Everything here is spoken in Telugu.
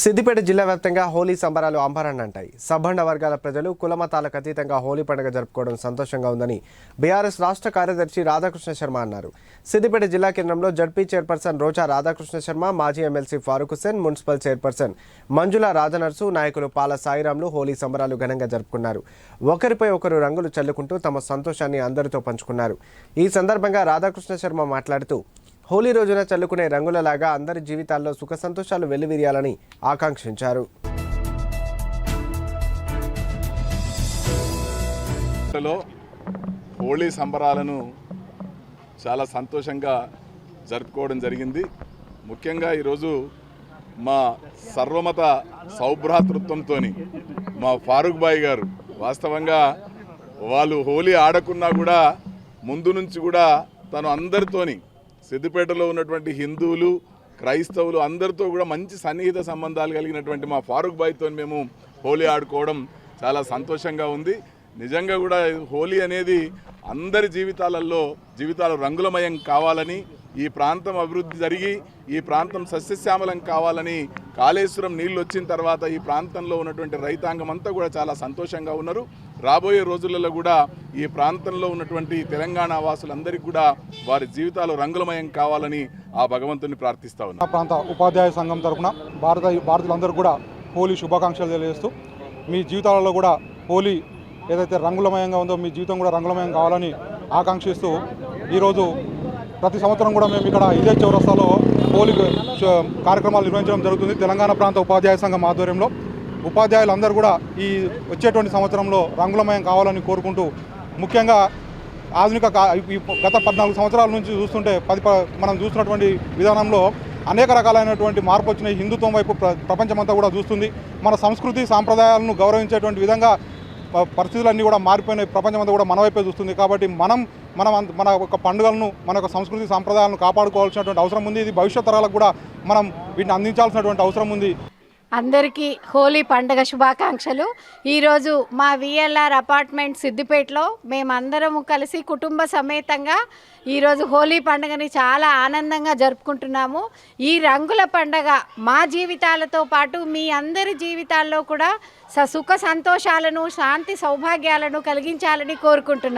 సిద్దిపేట జిల్లా వ్యాప్తంగా హోలీ సంబరాలు అంబరాన్ని అంటాయి సబ్బండ వర్గాల ప్రజలు కులమతాలకు అతీతంగా హోలీ పండుగ జరుపుకోవడం సంతోషంగా ఉందని బీఆర్ఎస్ రాష్ట్ర కార్యదర్శి రాధాకృష్ణ శర్మ అన్నారు. సిద్దిపేట జిల్లా కేంద్రంలో జడ్పీ చైర్పర్సన్ రోజా రాధాకృష్ణ శర్మ మాజీ MLC Farooq Hussain municipal chairperson Manjula Rajanarsu నాయకులు పాల సాయిరాంలు హోలీ సంబరాలు ఘనంగా జరుపుకున్నారు. ఒకరిపై ఒకరు రంగులు చల్లుకుంటూ తమ సంతోషాన్ని అందరితో పంచుకున్నారు. ఈ సందర్భంగా రాధాకృష్ణ శర్మ మాట్లాడుతూ హోలీ రోజున చల్లుకునే రంగులలాగా అందరి జీవితాల్లో సుఖ సంతోషాలు వెల్లువిరియాలని ఆకాంక్షించారు. హోళీ సంబరాలను చాలా సంతోషంగా జరుపుకోవడం జరిగింది. ముఖ్యంగా ఈరోజు మా సర్వమత సౌభ్రాతృత్వంతో మా ఫారూక్ బాయ్ గారు వాస్తవంగా వాళ్ళు హోలీ ఆడకున్నా కూడా ముందు నుంచి కూడా తను అందరితోని సిద్దిపేటలో ఉన్నటువంటి హిందువులు క్రైస్తవులు అందరితో కూడా మంచి సన్నిహిత సంబంధాలు కలిగినటువంటి మా ఫారూక్ బాయ్తో మేము హోలీ ఆడుకోవడం చాలా సంతోషంగా ఉంది. నిజంగా కూడా హోలీ అనేది అందరి జీవితాలలో జీవితాలు రంగులమయం కావాలని ఈ ప్రాంతం అభివృద్ధి జరిగి ఈ ప్రాంతం సస్యశ్యామలం కావాలని కాళేశ్వరం నీళ్ళు వచ్చిన తర్వాత ఈ ప్రాంతంలో ఉన్నటువంటి రైతాంగం అంతా కూడా చాలా సంతోషంగా ఉన్నారు. రాబోయే రోజులలో కూడా ఈ ప్రాంతంలో ఉన్నటువంటి తెలంగాణ వాసులందరికీ కూడా వారి జీవితాలు రంగులమయం కావాలని ఆ భగవంతుని ప్రార్థిస్తా ఉన్నా. ప్రాంత ఉపాధ్యాయ సంఘం తరఫున భారత భారతీయులందరూ కూడా హోలీ శుభాకాంక్షలు తెలియజేస్తూ మీ జీవితాలలో కూడా హోలీ ఏదైతే రంగులమయంగా ఉందో మీ జీవితం కూడా రంగులమయం కావాలని ఆకాంక్షిస్తూ ఈరోజు ప్రతి సంవత్సరం కూడా మేము ఇక్కడ ఇదే చౌరస్తాలో పోలింగ్ కార్యక్రమాలు నిర్వహించడం జరుగుతుంది. తెలంగాణ ప్రాంత ఉపాధ్యాయ సంఘం ఆధ్వర్యంలో. ఉపాధ్యాయులందరూ కూడా ఈ వచ్చేటువంటి సంవత్సరంలో రంగులమయం కావాలని కోరుకుంటూ ముఖ్యంగా ఆధునిక కా- గత పద్నాలుగు సంవత్సరాల నుంచి చూస్తుంటే పది ప- మనం చూస్తున్నటువంటి విధానంలో అనేక రకాలైనటువంటి మార్పు వచ్చినాయి. హిందుత్వం వైపు ప్రపంచమంతా కూడా చూస్తుంది. మన సంస్కృతి సాంప్రదాయాలను గౌరవించేటువంటి విధంగా పరిస్థితులన్నీ కూడా మారిపోయినాయి. ప్రపంచం అంతా కూడా మన వైపే చూస్తుంది. కాబట్టి మనం మనం అంత- మన యొక్క పండుగలను మన యొక్క సంస్కృతి సాంప్రదాయాలను కాపాడుకోవాల్సినటువంటి అవసరం ఉంది. ఇది భవిష్యత్ తరాలకు కూడా మనం వీటిని అందించాల్సినటువంటి అవసరం ఉంది. అందరికీ హోలీ పండుగ శుభాకాంక్షలు. ఈరోజు మా విఎల్ఆర్ అపార్ట్మెంట్ సిద్దిపేటలో మేమందరము కలిసి కుటుంబ సమేతంగా ఈరోజు హోలీ పండుగని చాలా ఆనందంగా జరుపుకుంటున్నాము. ఈ రంగుల పండగ మా జీవితాలతో పాటు మీ అందరి జీవితాల్లో కూడా స సుఖ సంతోషాలను శాంతి సౌభాగ్యాలను కలిగించాలని కోరుకుంటున్నాము.